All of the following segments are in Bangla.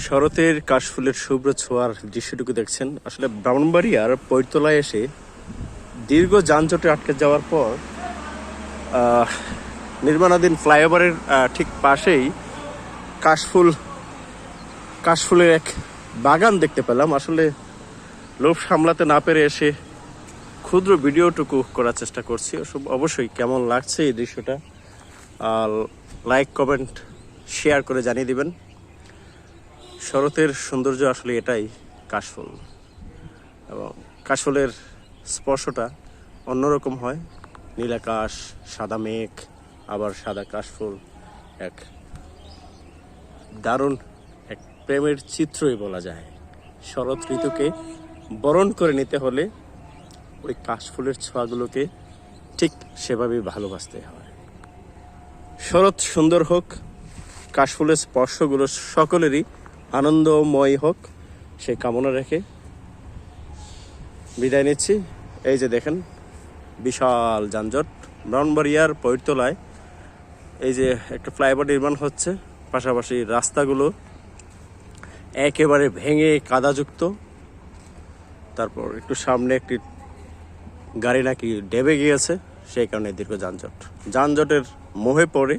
শরতের কাশফুলের শুভ্র ছোঁয়ার দৃশ্যটুকু দেখছেন। আসলে ব্রাহ্মণবাড়িয়ার পৈতলায় এসে দীর্ঘ যানজটে আটকে যাওয়ার পর নির্মাণাধীন ফ্লাইওভারের ঠিক পাশেই কাশফুল, কাশফুলের এক বাগান দেখতে পেলাম। আসলে লোভ সামলাতে না পেরে এসে ক্ষুদ্র ভিডিওটুকু করার চেষ্টা করছি। অবশ্য- অবশ্যই কেমন লাগছে এই দৃশ্যটা লাইক কমেন্ট শেয়ার করে জানিয়ে দিবেন। শরতের সৌন্দর্য আসলে এটাই, কাশফুল। এবং কাশফুলের স্পর্শটা অন্যরকম হয়। নীল আকাশ সাদা মেঘ, আবার সাদা কাশফুল, এক দারুণ এক প্রেমের চিত্রই বলা যায়। শরৎ ঋতুকে বরণ করে নিতে হলে ওই কাশফুলের ছোঁয়াগুলোকে ঠিক সেভাবেই ভালোবাসতে হয়। শরৎ সুন্দর হোক, কাশফুলের স্পর্শগুলো সকলেরই আনন্দময় হোক সেই কামনা রেখে বিদায় নিচ্ছি। এই যে দেখেন, বিশাল যানজট। ব্রাউনবাড়িয়ার পৈরতলায় এই যে একটা ফ্লাইওভার নির্মাণ হচ্ছে, পাশাপাশি রাস্তাগুলো একেবারে ভেঙে কাদাযুক্ত। তারপর একটু সামনে একটি গাড়ি নাকি ডেবে গিয়েছে, সেই কারণে দীর্ঘ যানজট। যানজটের মোহে পড়ে,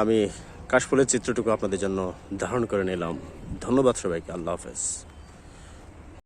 আমি কাশফুলের চিত্রটুকু আপনাদের জন্য ধারণ করে নিলাম। ধন্যবাদ সবাইকে। আল্লাহ হাফেজ।